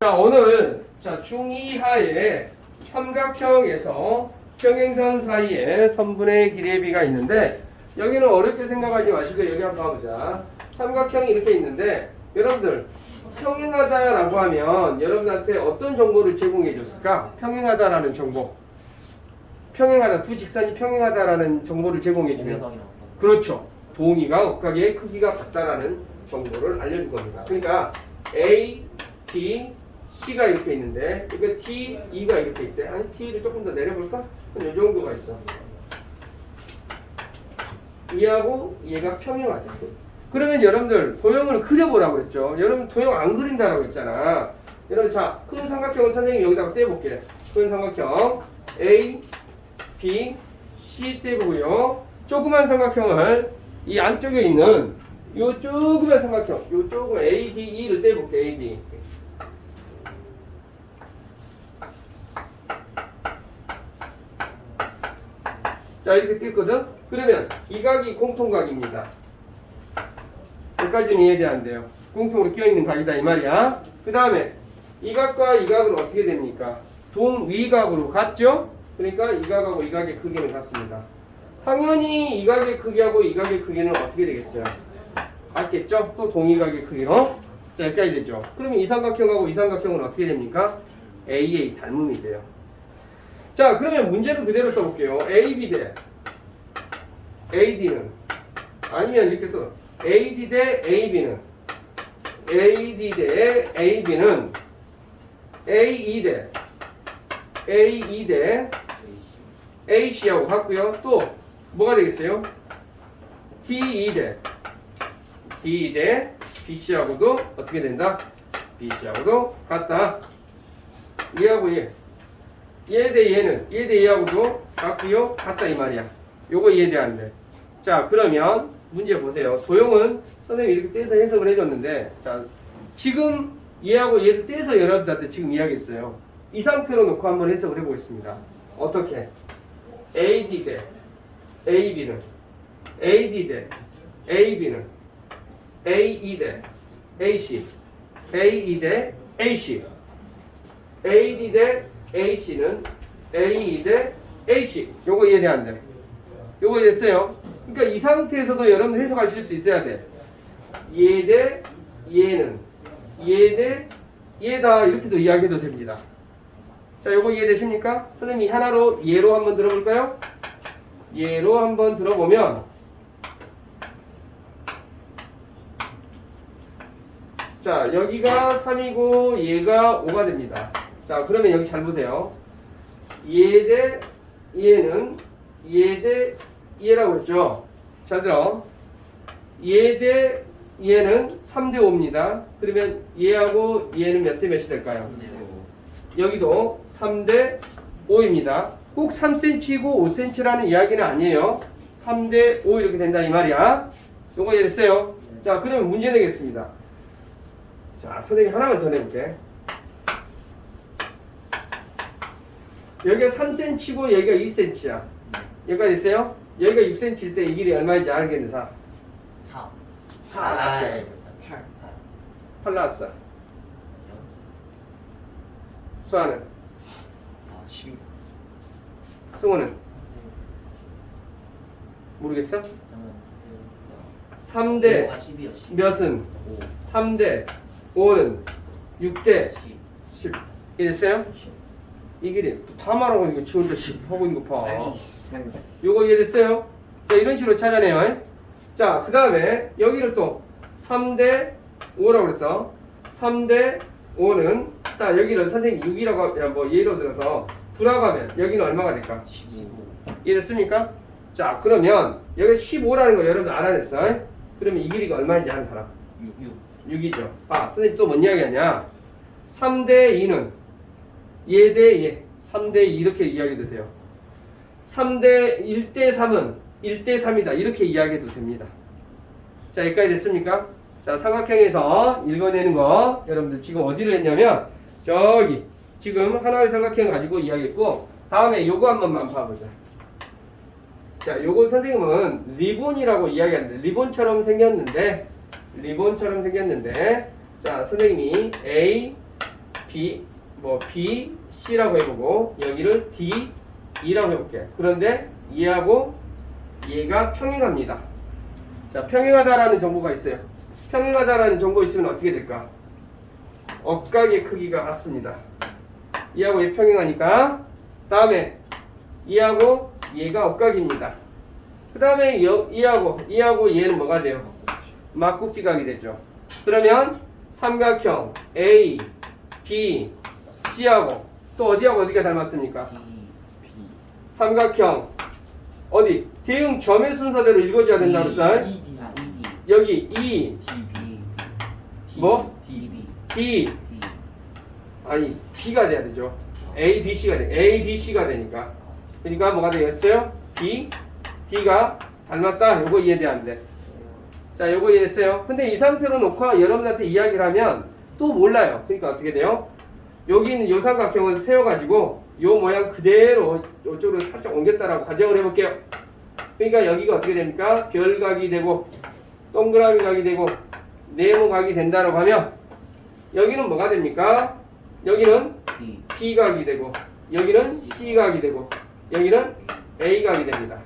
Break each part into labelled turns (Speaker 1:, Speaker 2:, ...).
Speaker 1: 자 오늘 자 중이하의 삼각형에서 평행선 사이에 선분의 기례비가 있는데 여기는 어렵게 생각하지 마시고 여기 한번 봐보자 삼각형이 이렇게 있는데 여러분들 평행하다라고 하면 여러분한테 어떤 정보를 제공해 줬을까? 평행하다라는 정보 평행하다 두 직선이 평행하다라는 정보를 제공해 주면 그렇죠. 동의가 억각의 크기가 같다라는 정보를 알려준 겁니다. 그러니까 A, B, C가 이렇게 있는데 이거 T, E가 이렇게 있대. 아니 T를 조금 더 내려볼까? 이 정도가 있어. 얘하고 얘가 평행하다. 그러면 여러분들 도형을 그려보라고 그랬죠. 여러분 도형 안 그린다라고 했잖아. 여러분 자, 큰 삼각형을 선생님이 여기다가 떼볼게. 큰 삼각형 A, B, C 떼보고요. 조그만 삼각형을 이 안쪽에 있는 요 조그만 삼각형, 요 조그만 A, D, E를 떼볼게. A, D. 자 이렇게 뗐거든? 그러면 이 각이 공통각입니다. 여기까지는 이해돼안돼요. 공통으로 끼어있는 각이다 이 말이야. 그 다음에 이 각과 이 각은 어떻게 됩니까? 동위각으로 같죠? 그러니까 이 각하고 이 각의 크기는 같습니다. 당연히 이 각의 크기하고 이 각의 크기는 어떻게 되겠어요? 같겠죠? 또 동위각의 크기로 자 여기까지 되죠. 그러면 이 삼각형하고 이 삼각형은 어떻게 됩니까? AA 닮음이 돼요. 자 그러면 문제를 그대로 써볼게요. AB 대 AD는 아니면 이렇게 써 AD 대 AB는 AD 대 AB는 AE 대 AE 대 AC하고 같고요. 또 뭐가 되겠어요? DE 대 DE 대 BC하고도 어떻게 된다? BC하고도 같다. 얘하고 얘. 얘 대 얘는 얘 대 얘하고도 같고요. 같다 이 말이야. 요거 이해돼야하는데 자 그러면 문제 보세요. 도형은 선생님이 이렇게 떼서 해석을 해줬는데 자 지금 얘하고 얘를 떼서 여러분들한테 지금 이야기했어요. 이 상태로 놓고 한번 해석을 해보겠습니다. 어떻게? AD 대 AB는 AD 대 AB는 AE 대 AC AE 대 AC AD 대 AC는 AE 대 AC 요거 이해돼 안 돼? 요거 됐어요? 그러니까 이 상태에서도 여러분 해석하실 수 있어야 돼. 얘 대 얘는 얘 대 얘다 이렇게도 이야기해도 됩니다. 자, 요거 이해되십니까? 선생님이 하나로 예로 한번 들어볼까요? 예로 한번 들어보면 자, 여기가 3이고 얘가 5가 됩니다. 자, 그러면 여기 잘 보세요. 얘대 얘는 얘대 얘라고 했죠. 잘 들어. 얘대 얘는 3대 5입니다. 그러면 얘하고 얘는 몇 대 몇이 될까요? 여기도 3대 5입니다. 꼭 3cm이고 5cm라는 이야기는 아니에요. 3대 5 이렇게 된다 이 말이야. 요거 이해됐어요? 자, 그러면 문제 내겠습니다. 자, 선생님 하나만 더 내볼게. 여기가 3cm고 여기가 1cm야. 여기가 됐어요? 여기가 6cm일 때 이 길이 얼마인지 알겠는 사? 4사 알았어요.
Speaker 2: 8
Speaker 1: 8 나왔어. 수아는?
Speaker 2: 아 12
Speaker 1: 승호는? 모르겠어? 3대
Speaker 2: 아 12요 10
Speaker 1: 몇은?
Speaker 2: 5
Speaker 1: 3대 5는 6대
Speaker 2: 10
Speaker 1: 10. 이게 됐어요? 이 길이 다 말하고 이거 지 혼자 10 하고 있는 거 봐. 요거 이해됐어요? 자, 이런 식으로 찾아내요. 자, 그 다음에 여기를 또 3대 5라고 그랬어. 3대 5는 딱 여기를 선생님 6이라고 그냥 뭐 예로 들어서 하면 여기는 얼마가 될까?
Speaker 2: 15
Speaker 1: 이해됐습니까? 자, 그러면 여기 15라는 거 여러분 알아냈어. 그러면 이 길이가 얼마인지 아는 사람?
Speaker 2: 6 6
Speaker 1: 6이죠. 아, 선생님 또 뭔 이야기 하냐? 3대 2는 얘대 얘, 3대 2 이렇게 이야기도 돼요. 3대 1대 3은 1대 3이다. 이렇게 이야기해도 됩니다. 자, 여기까지 됐습니까? 자, 삼각형에서 읽어내는 거 여러분들 지금 어디를 했냐면 저기 지금 하나의 삼각형 가지고 이야기했고 다음에 요거 한 번만 봐보자. 자, 요거 선생님은 리본이라고 이야기하는데 리본처럼 생겼는데 리본처럼 생겼는데 자, 선생님이 A, B, 뭐 B, C라고 해보고 여기를 D, E라고 해볼게. 그런데 얘하고 얘가 평행합니다. 자, 평행하다라는 정보가 있어요. 평행하다라는 정보 있으면 어떻게 될까? 억각의 크기가 같습니다. 얘하고 얘 평행하니까 다음에 얘하고 얘가 억각입니다. 그 다음에 얘하고 얘하고 얘는 뭐가 돼요? 막국지각이 되죠. 그러면 삼각형 A, B, C하고 또 어디하고 어디가 닮았습니까? 삼각형 어디? 대응 점의 순서대로 읽어줘야 된다고 했어요.
Speaker 2: E E
Speaker 1: 여기 E, 뭐?
Speaker 2: D
Speaker 1: 아니 B가 돼야 되죠. A, B, C가 돼. A, B, C가 되니까. 그러니까 뭐가 되겠어요? B, D가 닮았다. 요거 돼. 자, 요거 이해했어요? 근데 이 상태로 놓고 여러분한테 이야기를 하면 또 몰라요. 그러니까 어떻게 돼요? 여기 있는 요 삼각형을 세워가지고 요 모양 그대로 요쪽으로 살짝 옮겼다라고 가정을 해볼게요. 그러니까 여기가 어떻게 됩니까? 별각이 되고 동그라미 각이 되고 네모 각이 된다라고 하면 여기는 뭐가 됩니까? 여기는
Speaker 2: D
Speaker 1: B각이 되고 여기는 C각이 되고 여기는 A각이 됩니다.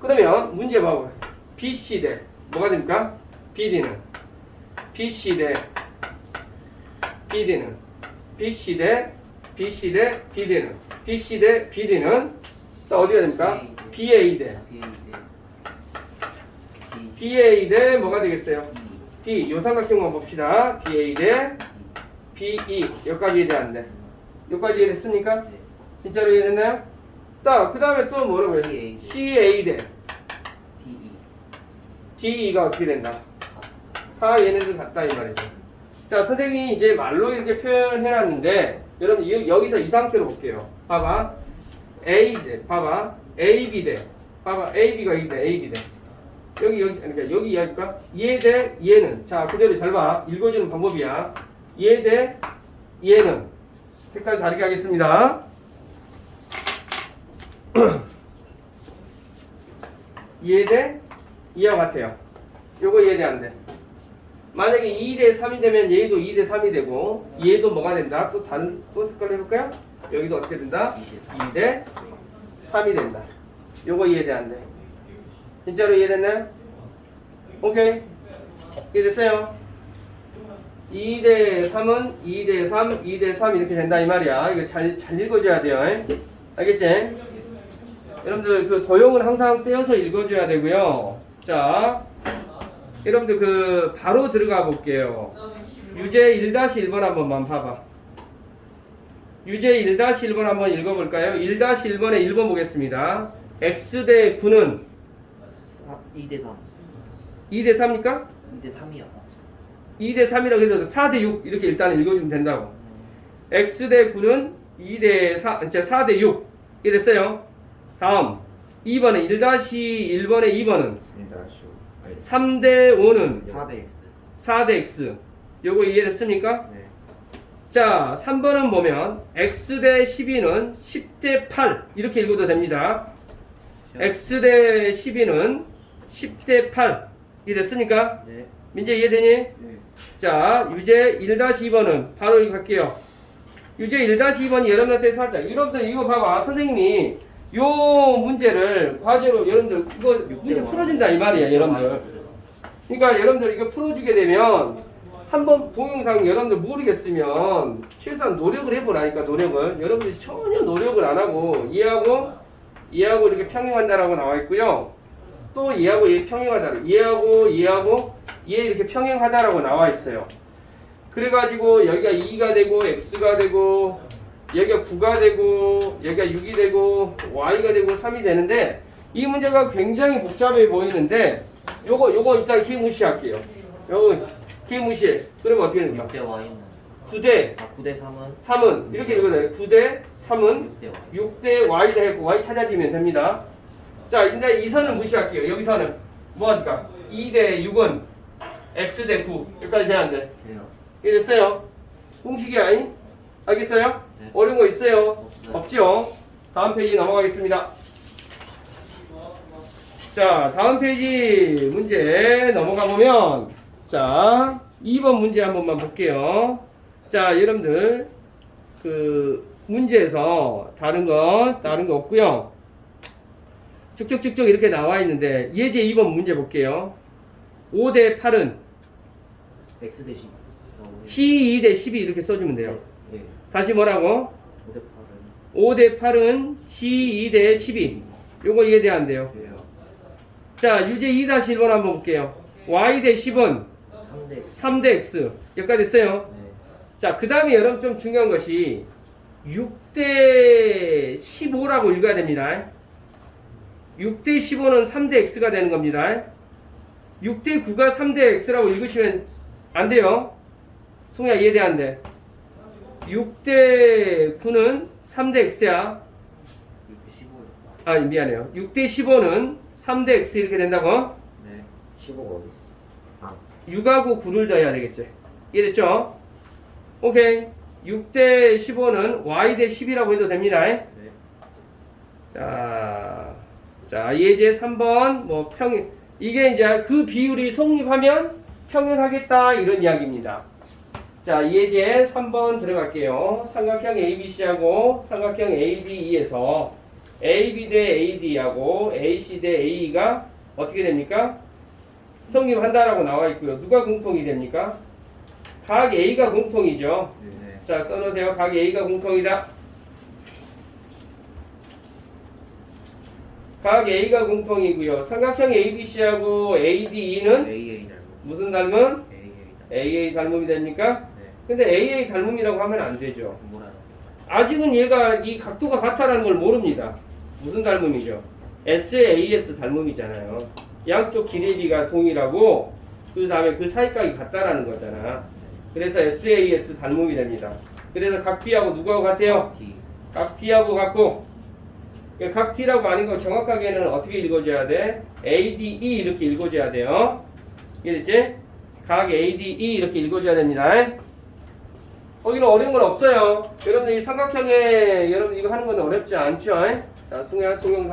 Speaker 1: 그러면 문제 봐봐요. BC 대 뭐가 됩니까? BD는 BC 대 BD는 BC 대 BC 대 BD는 BC 대 BD는 또 어디가 됩니까? BA 대 BA 대 뭐가 되겠어요?
Speaker 2: D
Speaker 1: 요 삼각형만 봅시다. BA 대 BE 여기까지 이해되는데 여기까지 이해됐습니까?
Speaker 2: 네.
Speaker 1: 진짜로 이해됐나요? 딱, 그 다음에 또 뭐라고요?
Speaker 2: CA.
Speaker 1: CA 대
Speaker 2: D E
Speaker 1: DE가 어떻게 된다? 다 얘네들 같다 이 말이죠. 자, 선생님이 이제 말로 이렇게 표현해놨는데, 여러분 이- 여기서 이 상태로 볼게요. 봐봐. A 대, 봐봐. AB 대, 봐봐. AB가 여기 대, AB 대. 여기 여기 그러니까 여기 이야기할까? 얘 대 얘는 자 그대로 잘 봐. 읽어주는 방법이야. 얘 대 얘는 색깔 다르게 하겠습니다. 얘 대 이와 같아요. 요거 이해돼 안 돼. 만약에 2 대 3이 되면 얘도 2 대 3이 되고 얘도 뭐가 된다? 또 다른 또 색깔로 해볼까요? 여기도 어떻게 된다? 2 대 3이 된다. 요거 이해돼 안 돼. 진짜로 이해됐나요? 오케이. 이해됐어요? 2 대 3은 2 대 3, 2 대 3 이렇게 된다 이 말이야. 이거 잘, 잘 읽어줘야 돼요. 에? 알겠지? 여러분들 그 도형을 항상 떼어서 읽어줘야 되고요. 자, 여러분들 그 바로 들어가 볼게요. 유제 1-1번 한 번만 봐봐. 유제 1-1번 한번 읽어볼까요? 1-1번에 1번 보겠습니다. x 대 9는
Speaker 2: 2대 3
Speaker 1: 2대 3입니까?
Speaker 2: 2대 3이어서
Speaker 1: 2대 3이라고 해도 4대 6 이렇게 일단 읽어주면 된다고. x 대 9는 2대 4, 이제 4대 6 이게 됐어요. 다음 2번에 1-1번에 2번은 3대 5는
Speaker 2: 4대 X
Speaker 1: 4대 x 요거 이해됐습니까?
Speaker 2: 네
Speaker 1: 자 3번은 보면 x 대 12는 10대 8 이렇게 읽어도 됩니다. x 대 12는 10대 8 이해됐습니까?
Speaker 2: 네
Speaker 1: 민재 이해되니?
Speaker 2: 네.
Speaker 1: 자, 유제 1-2번은 바로 이거 갈게요. 유제 1-2번이 여러분한테 살짝 여러분들 이거 봐봐. 선생님이 요 문제를 과제로 여러분들 이거 문제 풀어준다 이 말이야, 여러분들. 그러니까 여러분들 이거 풀어주게 되면 한번 동영상 여러분들 모르겠으면 최소한 노력을 해보라니까 노력을 여러분들이 전혀 노력을 안 하고 이해하고 이해하고 이렇게 평행한다라고 나와 있고요. 또 이해하고 얘 평행하다 이해하고 이해하고 얘 이렇게 평행하다라고 나와 있어요. 그래가지고 여기가 2가 되고 x가 되고 여기가 9가 되고 여기가 6이 되고 y가 되고 3이 되는데 이 문제가 굉장히 복잡해 보이는데 요거 요거 일단 기 무시할게요. 요거 기 무시해. 그러면 어떻게 됩니까?
Speaker 2: 6대 Y는
Speaker 1: 9대
Speaker 2: 아 9대 3은
Speaker 1: 3은 이렇게 읽어요. 9대 3은
Speaker 2: 6대 Y
Speaker 1: 6대 y다 했고 y 찾아지면 됩니다. 자, 근데 이 선은 무시할게요. 여기서는 뭐 할까? 2대 6은 x 대 9. 여기까지 돼야 안 돼.
Speaker 2: 돼요
Speaker 1: 이해 됐어요? 공식이 아니? 알겠어요?
Speaker 2: 네.
Speaker 1: 어려운 거 있어요?
Speaker 2: 없어요.
Speaker 1: 없죠? 다음 페이지 넘어가겠습니다. 자, 다음 페이지 문제 넘어가 보면, 자, 2번 문제 한 번만 볼게요. 자, 여러분들, 그, 문제에서 다른 거, 다른 거 없고요 쭉쭉쭉쭉 이렇게 나와 있는데, 예제 2번 문제 볼게요. 5대 8은
Speaker 2: X 대신.
Speaker 1: C2 대 12 이렇게 써주면 돼요.
Speaker 2: 예.
Speaker 1: 다시 뭐라고?
Speaker 2: 5대 8은
Speaker 1: 5 대 8은 C2 대 12. 요거 이해돼야 돼요.
Speaker 2: 예요.
Speaker 1: 자, 유제 2-1번 한번 볼게요. Y 대 10은
Speaker 2: 3대
Speaker 1: 3대 X. 여기까지 됐어요.
Speaker 2: 네.
Speaker 1: 자, 그 다음에 여러분 좀 중요한 것이 6대 15라고 읽어야 됩니다. 6대 15는 3대 X가 되는 겁니다. 6대 9가 3대 X라고 읽으시면 안 돼요. 송야 이해돼 안 돼? 6대 9는 3대 X야.
Speaker 2: 15.
Speaker 1: 아, 미안해요. 6대 15는 3대 X 이렇게 된다고?
Speaker 2: 네.
Speaker 3: 15가 어디? 아,
Speaker 1: 6하고 9를 더해야 되겠지. 이해됐죠? 오케이. 6대 15는 Y 대 10이라고 해도 됩니다.
Speaker 2: 네.
Speaker 1: 자, 자, 예제 3번, 뭐, 평, 이게 이제 그 비율이 성립하면 평행하겠다, 이런 이야기입니다. 자, 예제 3번 들어갈게요. 삼각형 ABC하고 삼각형 ABE에서 AB 대 AD하고 AC 대 AE가 어떻게 됩니까? 성립한다라고 나와 있고요. 누가 공통이 됩니까? 각 A가 공통이죠.
Speaker 2: 네.
Speaker 1: 자, 써놓으세요. 각 A가 공통이다. 각 A가 공통이고요. 삼각형 ABC하고 ADE는. 무슨 닮음?
Speaker 2: AA 닮음.
Speaker 1: AA 닮음이 됩니까?
Speaker 2: 네.
Speaker 1: 근데 AA 닮음이라고 하면 안 되죠. 아직은 얘가 이 각도가 같다라는 걸 모릅니다. 무슨 닮음이죠? SAS 닮음이잖아요. 양쪽 기레비가 동일하고 그 다음에 그 사이각이 같다라는 거잖아. 그래서 SAS 닮음이 됩니다. 그래서 각 B하고 누구하고 같아요?
Speaker 2: D.
Speaker 1: 각 D하고 같고 각 D라고 아닌 거 정확하게는 어떻게 읽어줘야 돼? ADE 이렇게 읽어줘야 돼요. 이해됐지? 각 ADE 이렇게 읽어줘야 됩니다. 거기는 어려운 건 없어요. 여러분들 이 삼각형에 여러분 이거 하는 건 어렵지 않죠? 자, 승우야 동영상